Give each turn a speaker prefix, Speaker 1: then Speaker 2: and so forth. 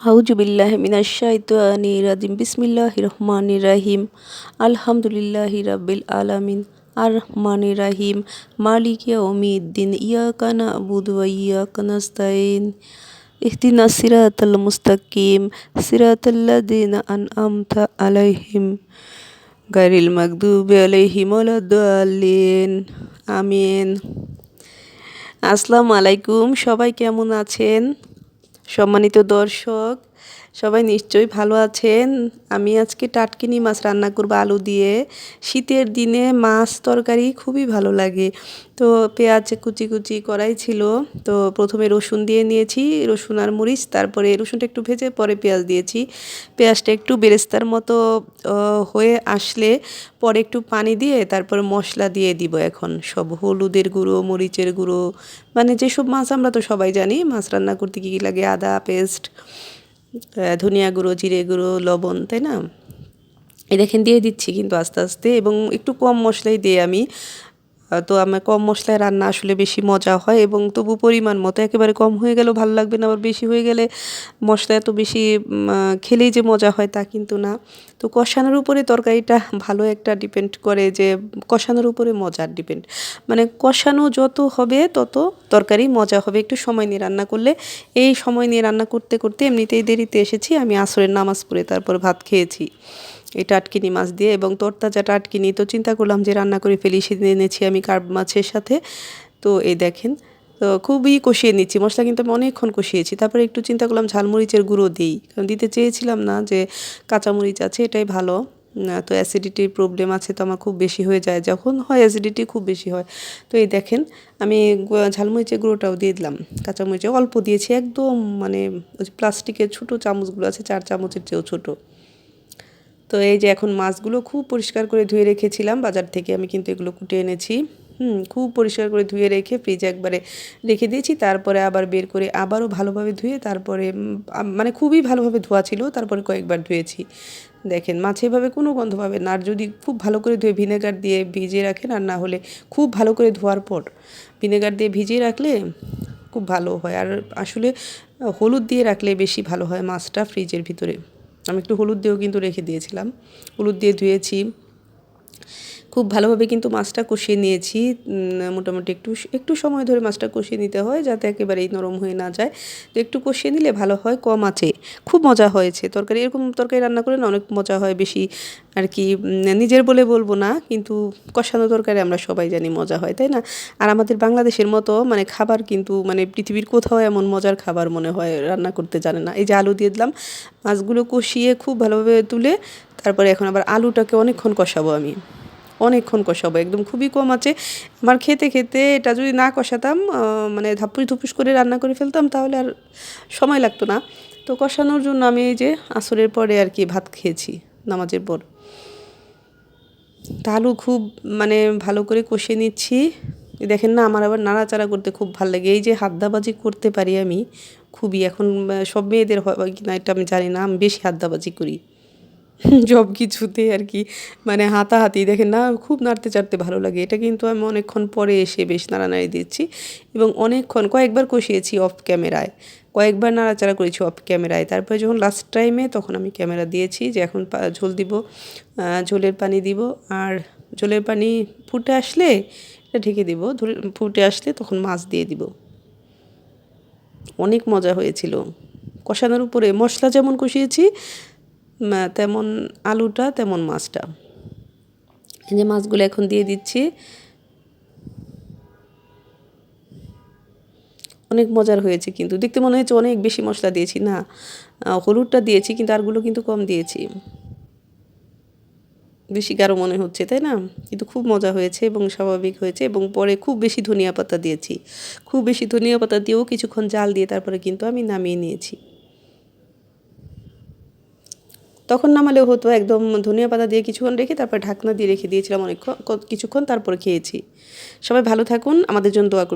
Speaker 1: আউজুবিল্লাহ মিনাশাইতানি বিসমিল্লাহ রহমান রাহিম। আলহামদুলিল্লাহ রাব্বিল আলামিন। আর রহমান রাহিম। মালিক ইয়াউমিদ্দিন। ইয়াকা নাবুদু ওয়া ইয়াকা নাস্তাইন ইহদিনা সিরাতাল মুস্তাকিম। সিরাতাল্লাযিনা আনআমতা আলাইহিম। গায়রিল মাগদুবি আলাইহিম ওয়ালাদ-দাল্লিন আমিন। আসসালামু আলাইকুম। সবাই কেমন আছেন? সম্মানিত দর্শক সবাই নিশ্চয়ই ভালো আছেন। আমি আজকে টাটকিনি মাছ রান্না করব আলু দিয়ে। শীতের দিনে মাছ তরকারি খুবই ভালো লাগে। তো পেঁয়াজ কুচি কুচি করাই ছিল। তো প্রথমে রসুন দিয়ে নিয়েছি, রসুন আর মরিচ, তারপরে রসুনটা একটু ভেজে পরে পেঁয়াজ দিয়েছি। পেঁয়াজটা একটু বেরেস্তার মতো হয়ে আসলে পরে একটু পানি দিয়ে তারপর মশলা দিয়ে দিব এখন। সব হলুদের গুঁড়ো, মরিচের গুঁড়ো মানে যেসব মাছ আমরা তো সবাই জানি, মাছ রান্না করতে কী কী লাগে, আদা, পেস্ট। ধনিয়া গুঁড়ো, জিরে গুঁড়ো, লবণ, তাই না? এ দেখেন দিয়ে দিচ্ছি কিন্তু আস্তে আস্তে এবং একটু কম মশলাই দিয়ে আমি তো আমার কম মশলায় রান্না আসলে বেশি মজা হয় এবং তবু পরিমাণ মতো। একেবারে কম হয়ে গেলেও ভালো লাগবে না, আবার বেশি হয়ে গেলে মশলা এত বেশি খেলেই যে মজা হয় তা কিন্তু না। তো কষানোর উপরে তরকারিটা ভালো একটা ডিপেন্ড করে যে কষানোর উপরে মজার ডিপেন্ড মানে কষানো যত হবে তত তরকারি মজা হবে। একটু সময় নিয়ে রান্না করলে, এই সময় নিয়ে রান্না করতে করতে এমনিতেই দেরিতে এসেছি, আমি আসরের নামাজ পড়ে তারপর ভাত খেয়েছি। এই টাটকিনি মাছ দিয়ে এবং তরতাজা টাটকিনি, তো চিন্তা করলাম যে রান্না করে ফেলি, সেদিন এনেছি আমি কার্ব মাছের সাথে। তো এই দেখেন, তো খুবই কষিয়ে নিচ্ছি, মশলা কিন্তু আমি অনেকক্ষণ কষিয়েছি। তারপরে একটু চিন্তা করলাম ঝালমরিচের গুঁড়ো দিই, কারণ দিতে চেয়েছিলাম না যে কাঁচামরিচ আছে, এটাই ভালো। তো অ্যাসিডিটির প্রবলেম আছে, তো আমার খুব বেশি হয়ে যায়, যখন হয় অ্যাসিডিটি খুব বেশি হয়। তো এই দেখেন, আমি ঝালমরিচের গুঁড়োটাও দিয়ে দিলাম কাঁচামরিচে অল্প দিয়েছি, একদম মানে ওই প্লাস্টিকের ছোটো চামচগুলো আছে, চার চামচের চেয়েও ছোটো। তো এই যে এখন মাছগুলো খুব পরিষ্কার করে ধুয়ে রেখেছিলাম, বাজার থেকে আমি কিন্তু এগুলো কুটে এনেছি। হুম, খুব পরিষ্কার করে ধুয়ে রেখে ফ্রিজে একবারে রেখে দিয়েছি, তারপরে আবার বের করে আবারও ভালোভাবে ধুয়ে তারপরে মানে খুবই ভালোভাবে ধোয়া ছিল, তারপরে কয়েকবার ধুয়েছি। দেখেন, মাছ এভাবে কোনো গন্ধ পাবে না, আর যদি খুব ভালো করে ধুয়ে ভিনেগার দিয়ে ভিজিয়ে রাখেন, আর না হলে খুব ভালো করে ধোয়ার পর ভিনেগার দিয়ে ভিজিয়ে রাখলে খুব ভালো হয়। আর আসলে হলুদ দিয়ে রাখলে বেশি ভালো হয় মাছটা ফ্রিজের ভিতরে। আমি একটু হলুদ দিয়েও কিন্তু রেখে দিয়েছিলাম। হলুদ দিয়ে ধুয়েছি। খুব ভালোভাবে কিন্তু মাছটা কষিয়ে নিয়েছি। মোটামুটি একটু একটু সময় ধরে মাছটা কষিয়ে নিতে হয় যাতে একেবারেই নরম হয়ে না যায়। তো একটু কষিয়ে নিলে ভালো হয় কম আছে। খুব মজা হয়েছে। তরকারি, এরকম তরকারি রান্না করলে না অনেক মজা হয় বেশি আর কি নিজের বলে বলব না, কিন্তু কষানো তরকারি আমরা সবাই জানি মজা হয়, তাই না? আর আমাদের বাংলাদেশের মতো মানে খাবার কিন্তু মানে পৃথিবীর কোথাও এমন মজার খাবার মনে হয় রান্না করতে জানে না। এই যে আলু দিয়ে দিলাম, মাছগুলো কষিয়ে খুব ভালোভাবে তুলে তারপরে এখন আবার আলুটাকে অনেকক্ষণ কষাবো আমি। অনেকক্ষণ কষাবো, একদম খুবই কম আছে। আমার খেতে খেতে এটা যদি না কষাতাম মানে ধাপুস ধুপুস করে রান্না করে ফেলতাম, তাহলে আর সময় লাগতো না। তো কষানোর জন্য আমি এই যে আসরের পরে আর কি ভাত খেয়েছি নামাজের পর। আলু খুব মানে ভালো করে কষিয়ে নিচ্ছি। দেখেন না, আমার আবার নাড়াচাড়া করতে খুব ভালো লাগে। এই যে হাদ্দাবাজি করতে পারি আমি, খুবই। এখন সব মেয়েদের হয় কি না, এটা আমি জানি না, আমি বেশি হাদ্দাবাজি করি। সব কিছুতে আর কি। মানে হাতাহাতি, দেখেন না, খুব নাড়তে চাড়তে ভালো লাগে। এটা কিন্তু আমি অনেকক্ষণ পরে এসে বেশ নাড়ানাড়ি দিচ্ছি এবং অনেকক্ষণ, কয়েকবার কষিয়েছি অফ ক্যামেরায় কয়েকবার নাড়াচাড়া করেছি অফ ক্যামেরায় তারপরে যখন লাস্ট টাইমে তখন আমি ক্যামেরা দিয়েছি যে এখন ঝোল দিব ঝোলের পানি দিব। আর ঝোলের পানি ফুটে আসলে এটা ঢেকে দিব। ফুটে আসলে তখন মাছ দিয়ে দিব। অনেক মজা হয়েছিল। কষানোর উপরে মশলা যেমন কষিয়েছি তেমন আলুটা, তেমন মাছটা। এই যে মাছগুলো এখন দিয়ে দিচ্ছি। অনেক মজার হয়েছে কিন্তু। দেখতে মনে হয়েছে অনেক বেশি মশলা দিয়েছি। না হলুদটা দিয়েছি কিন্তু আরগুলো কিন্তু কম দিয়েছি। বেশি গাঢ় মনে হচ্ছে, তাই না? কিন্তু খুব মজা হয়েছে এবং স্বাভাবিক হয়েছে এবং পরে খুব বেশি ধনিয়া পাতা দিয়েছি। খুব বেশি ধনিয়া পাতা দিয়েও কিছুক্ষণ জাল দিয়ে তারপরে কিন্তু আমি নামিয়ে নিয়েছি। তখন নামালেও হতো, একদম ধনিয়া পাতা দিয়ে কিছুক্ষণ রেখে তারপর ঢাকনা দিয়ে রেখে দিয়েছিলাম অনেকক্ষণ কিছুক্ষণ তারপরে খেয়েছি। সবাই ভালো থাকুন, আমাদের জন্য দোয়া